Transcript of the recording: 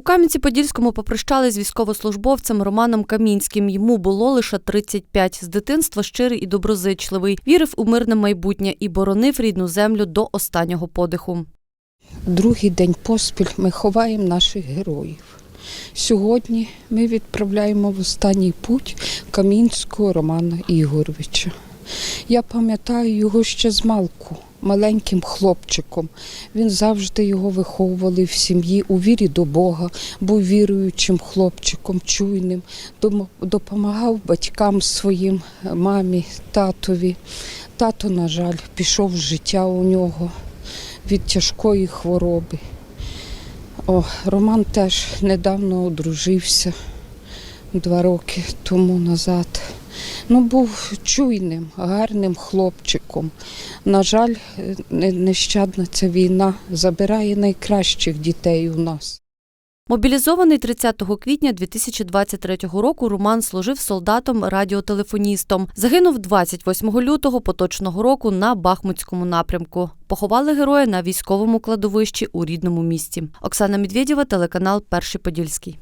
У Кам'янці-Подільському попрощали з військовослужбовцем Романом Камінським. Йому було лише 35. З дитинства щирий і доброзичливий. Вірив у мирне майбутнє і боронив рідну землю до останнього подиху. Другий день поспіль ми ховаємо наших героїв. Сьогодні ми відправляємо в останній путь Камінського Романа Ігоровича. Я пам'ятаю його ще з малку, маленьким хлопчиком. Він завжди його виховували в сім'ї у вірі до Бога, був віруючим хлопчиком, чуйним, допомагав батькам своїм, мамі, татові. Тато, на жаль, пішов з життя у нього від тяжкої хвороби. О, Роман теж недавно одружився два роки тому назад. Ну, був чуйним, гарним хлопчиком. На жаль, не- нещадна ця війна забирає найкращих дітей у нас. Мобілізований 30 квітня 2023 року Роман служив солдатом-радіотелефоністом. Загинув 28 лютого поточного року на Бахмутському напрямку. Поховали героя на військовому кладовищі у рідному місті. Оксана Медведєва, телеканал Перший Подільський.